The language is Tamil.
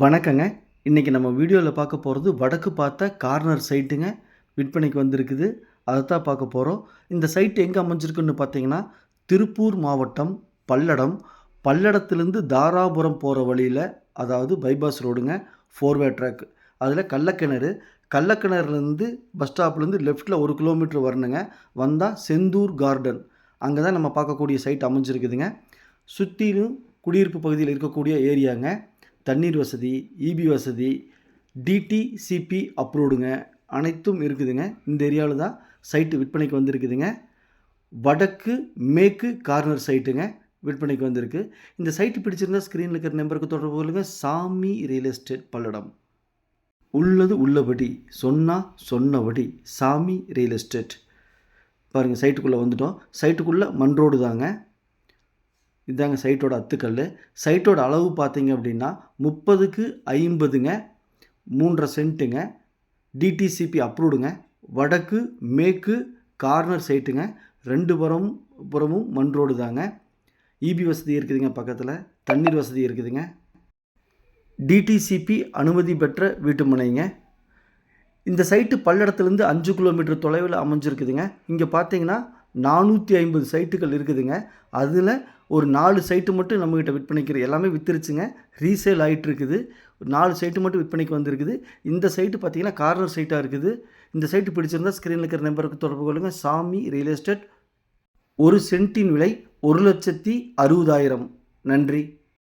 வணக்கங்க. இன்றைக்கி நம்ம வீடியோவில் பார்க்க போகிறது வடக்கு பார்த்த கார்னர் சைட்டுங்க. விற்பனைக்கு வந்திருக்குது. அதை தான் பார்க்க போகிறோம் இந்த சைட்டு எங்கே அமைஞ்சிருக்குன்னு பார்த்தீங்கன்னா திருப்பூர் மாவட்டம் பல்லடம். பல்லடத்துலேருந்து தாராபுரம் போகிற வழியில் அதாவது பைபாஸ் ரோடுங்க ஃபோர்வே ட்ராக் அதில் கள்ளக்கிணறு. கள்ளக்கிணறுலேருந்து பஸ் ஸ்டாப்லேருந்து லெஃப்ட்டில் ஒரு கிலோமீட்டர் வரணுங்க. வந்தால் செந்தூர் கார்டன் அங்கே தான் நம்ம பார்க்கக்கூடிய சைட் அமைஞ்சிருக்குதுங்க. சுற்றிலும் குடியிருப்பு பகுதியில் இருக்கக்கூடிய ஏரியாங்க தண்ணீர் வசதி இபி வசதி டிடிசிபி அப்ரூவ்டுங்க அனைத்தும் இருக்குதுங்க. இந்த ஏரியாவில் தான் சைட்டு விற்பனைக்கு வந்திருக்குதுங்க. வடக்கு மேற்கு கார்னர் சைட்டுங்க விற்பனைக்கு வந்திருக்கு. இந்த சைட்டு பிடிச்சிருந்தா ஸ்க்ரீனில் இருக்கிற நம்பருக்கு தொடர்பு கொள்ளுங்கள் சாமி ரியல் எஸ்டேட் பல்லடம். உள்ளது உள்ளபடி சொன்னால் சொன்னபடி சாமி ரியல் எஸ்டேட் பாருங்கள் சைட்டுக்குள்ளே வந்துட்டோம். சைட்டுக்குள்ளே மண் ரோடு தாங்க. இதாங்க சைட்டோட அத்துக்கல். சைட்டோட அளவு பார்த்தீங்க அப்படின்னா முப்பதுக்கு ஐம்பதுங்க மூன்றரை சென்ட்டுங்க. டிடிசிபி அப்ரூவ்டுங்க வடக்கு மேற்கு கார்னர் சைட்டுங்க ரெண்டு புறம் புறமும் மண் ரோடு தாங்க. இபி வசதி இருக்குதுங்க பக்கத்தில். தண்ணீர் வசதி இருக்குதுங்க. டிடிசிபி அனுமதி பெற்ற வீட்டு முனைங்க. இந்த சைட்டு பல்லடத்துலேருந்து அஞ்சு கிலோமீட்டர் தொலைவில் அமைஞ்சிருக்குதுங்க. இங்கே பார்த்தீங்கன்னா நானூற்றி ஐம்பது சைட்டுகள் இருக்குதுங்க. அதில் ஒரு நாலு சைட்டு மட்டும் நம்மக்கிட்ட விற்பனைக்கு எல்லாமே விற்றுருச்சுங்க ரீசேல் ஆகிட்டுருக்குது நாலு சைட்டு மட்டும் விற்பனைக்கு வந்திருக்குது. இந்த சைட்டு பார்த்தீங்கன்னா கார்னர் சைட்டாக இருக்குது. இந்த சைட்டு பிடிச்சிருந்தா ஸ்க்ரீனில் இருக்கிற நம்பருக்கு தொடர்பு கொள்ளுங்கள் சாமி ரியல் எஸ்டேட் ஒரு சென்ட்டின் விலை ஒரு லட்சத்தி அறுபதாயிரம். நன்றி.